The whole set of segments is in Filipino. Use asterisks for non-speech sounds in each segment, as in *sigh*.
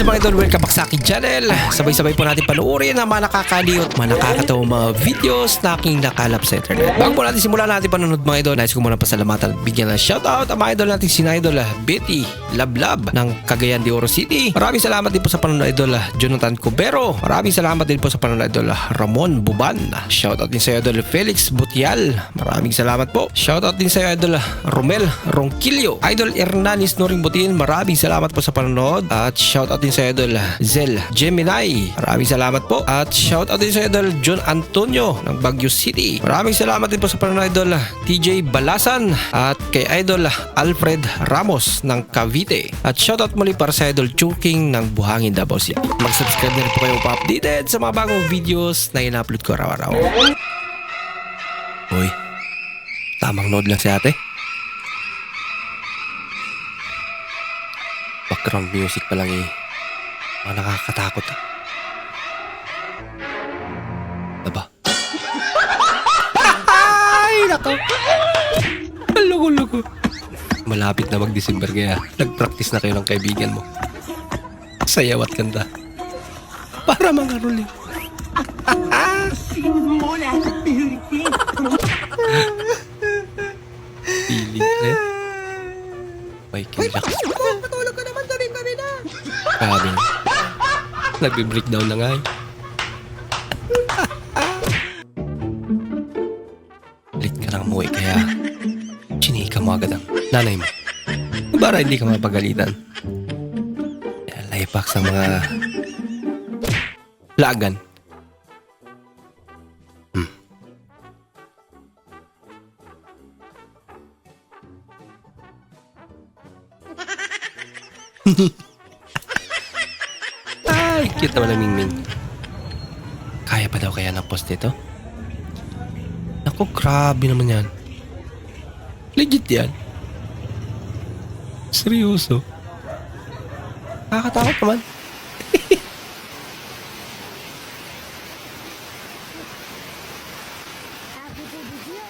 What's mga idol? Welcome back sa aking channel. Sabay-sabay po natin panuorin ang mga nakakaliw at mga nakakatawang mga videos na aking nakalap sa internet. Bago po natin simulan natin panonood mga idol, nais ko muna pasalamatan at bigyan ng shoutout ang mga idol natin si idol ah, Betty Lablab ng Cagayan de Oro City. Maraming salamat din po sa panonood idol ah, Jonathan Cubero. Maraming salamat din po sa panonood idol ah, Ramon Buban. Shoutout din sa idol Felix Butial. Maraming salamat po. Shoutout din sa idol Romel Ronquillo. Idol Hernanis Noring Butin. Maraming salamat po sa panonood. At shoutout din sa idol Zel Gemini. Maraming salamat po. At shoutout din sa idol John Antonio ng Baguio City. Maraming salamat din po sa panonood idol TJ Balasan at kay idol Alfred Ramos ng Cavite. At shoutout muli para sa idol Chuking ng Buhangin Davao City. Mag-subscribe na po kayo pa-updated sa mga bagong videos na ina-upload ko araw-araw. Uy, tamang load lang si ate. Background music pa lang eh. Mga nakakatakot ah. Aba. Ay, nako. Lugo-lugo. Malapit na mag-December kaya nag-practice na kayo ng kaibigan mo. Sayaw at ganda. Para mga ruli. Feeling eh. Michael Jackson. Patulog ka naman gabi-gabi na. Sabi. Nagbe-breakdown na nga eh. Late ka nang umuwi kaya chinika mo agad ang nanay mo. Para hindi ka mapagalitan. Laypak sa mga lagan. Hmm. *laughs* cute naman ang Mingming. Kaya pa daw kaya ng post ito? Ako, grabe naman yan. Legit yan. Seryoso. Nakakatakot naman. *laughs*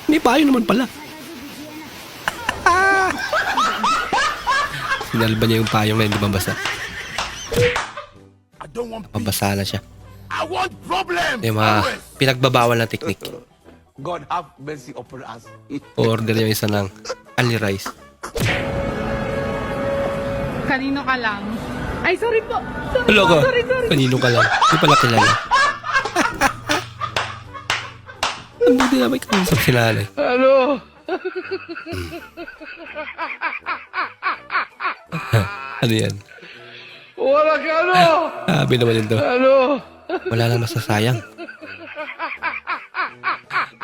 May payo naman pala. *laughs* Sinalba niya yung payong na hindi mabasa. I don't want peace. Mabasa na siya. I want problems. Yung mga pinagbabawal na teknik. God have mercy upon us. Order yung isa ng ali rice. Kanino ka lang? Ay, sorry po. Sorry Hello po, ka. sorry, sorry. Kanino ka lang? Hindi pala kilala. Ang buti na may si nanay. Ano? *laughs* Ano yan? Wala ka ano? Sabi naman ito. Ano? Wala lang masasayang.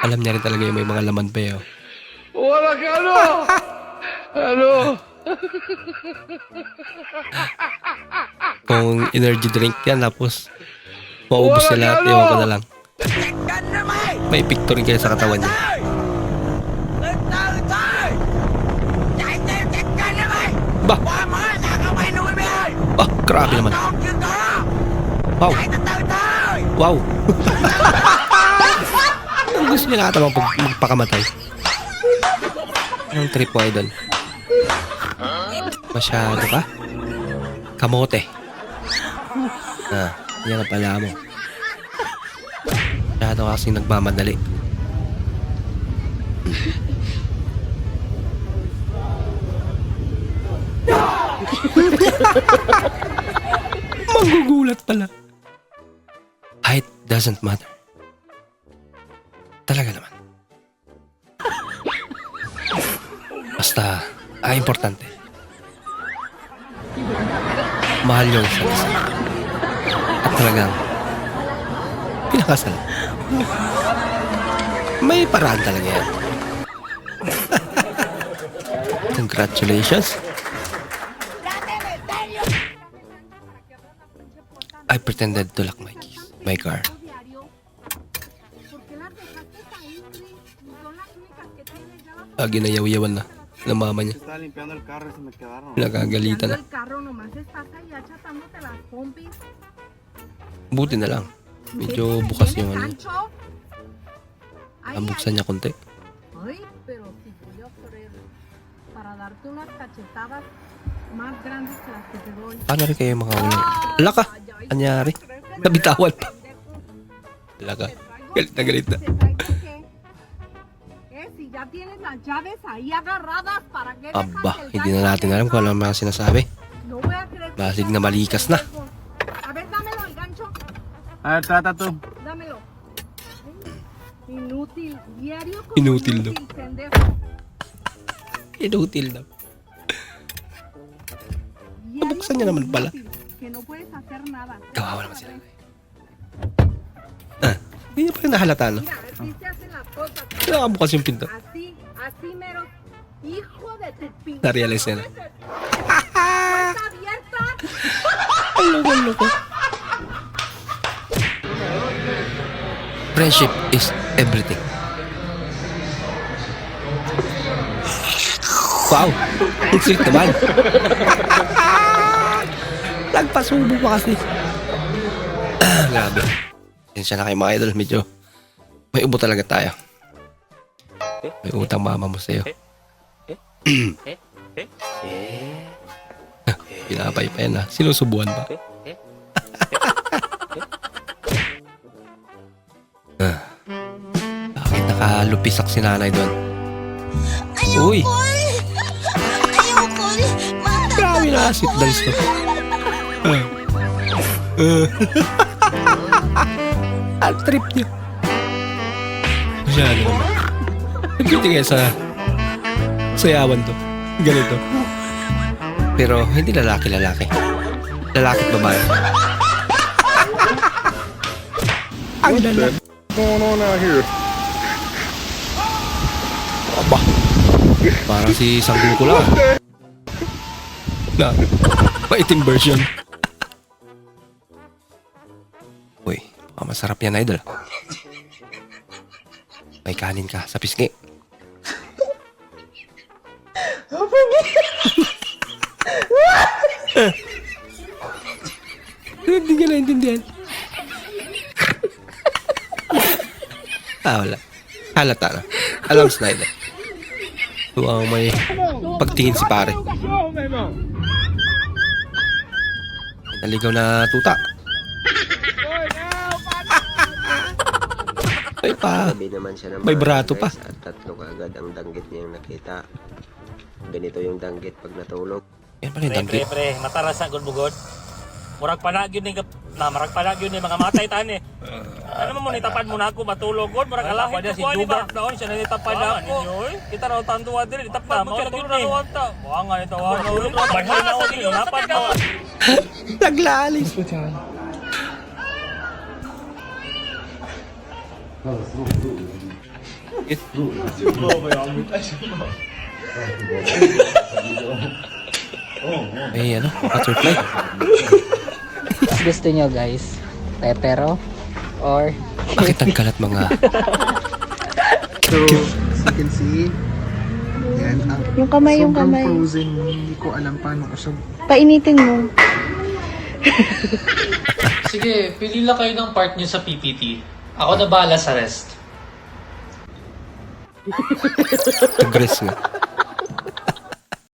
Alam niya rin talaga yung may mga laman pa yun. Wala ka ano? Ano? Kung energy drink yan, tapos maubos na lahat, ewan ko na lang. May picture rin kayo sa katawan niya. Ba? Grabe naman. Wow. Wow. *laughs* Ang gusto niya nga mag magpakamatay. Anong trip mo, idol? Masyado ka? Kamote. Ah, yan ang pala mo. Masyado ka kasing nagmamadali. *laughs* Magugulat pala. Height doesn't matter. Talaga naman. Basta, ah, importante. Mahal yung isa't isa. At talagang, pinakasal. May paraan talaga yan. *laughs* Congratulations. Pretended to lock my keys, my car. Ah, ginayaw-yawan na ng mama niya. Nagagalitan na. Buti na lang. Medyo bukas yung ano. Nabuksan niya konti. Para darte unas cachetadas Más grandes que las que te doy. Paano rin kayo mga unang... Ala ka! Anyari? Nabitawan pa. Ala ka. Galit na galit na. Eh, si ya tienes las llaves ahí agarradas, ¿para qué dejas Aba, el hindi na natin alam kung ano ang mga sinasabi. Basig na malikas na. A ver, dámelo el gancho. Ah, trata tú. Dámelo. Inútil. Diario Inútil, no. pendejo. Inutil daw. Nabuksan niya naman pala. Kawawa naman sila. Ah, hindi niya pa rin nahalata, no? Nakabukas yung pinto. Na-realize niya na. Ang loko, ang loko. Friendship is everything. Wow! Ang sweet naman. Nagpasubo pa kasi. *clears throat* Grabe. Sensya na kayo mga idol. Medyo may ubo talaga tayo. May utang mama mo sa'yo. *clears throat* Pinapay pa yan ah. Sinusubuan pa. *clears throat* Ah. Bakit nakalupisak si nanay doon? Uy! Grabe sit dance to. Ah. *laughs* Ah. Ang trip niyo. Masyado naman. Nagpiti kayo sa sayawan to. Ganito. Pero hindi lalaki-lalaki. Lalaki at babae. Ang lalaki. going on out here? Aba. Parang si Sanggol ko lang. Na, maitim version. Uy, baka masarap yan, idol. May kanin ka sa pisngi. *laughs* Hindi ka naintindihan. ah, wala. Halata na. Alam Snyder. Wow, may pagtingin si pare. Naligaw na tuta. *laughs* Ay pa. Sabi naman siya ng May brato pa. guys, At tatlo kaagad ang danggit niyang nakita. Ganito yung danggit pag natulog. Yan pala yung Pre, danggit. pre, pre, matarasa gud bugod. Murag panagyon ni na murag panagyon ni mga matay tani. Ano mo ni tapad mo na ako matulog gud murag alahit ko si Dugat daon siya na tapad ako. Kita raw tanduwa diri tapad mo kaya tulog na wanta. Wa nga ni tawa na ulo. Bahay na ulo yung napad mo. Naglalis. Ay, ano? Butterfly. *laughs* gusto nyo guys? Pepero? Or Bakit ang kalat mga... *laughs* So, as you can see, yan, ang Yung kamay, yung sobrang kamay. frozen, hindi ko alam paano ko siya Painitin mo. *laughs* Sige, pili lang kayo ng part nyo sa PPT. Ako na bahala sa rest. Aggress nga.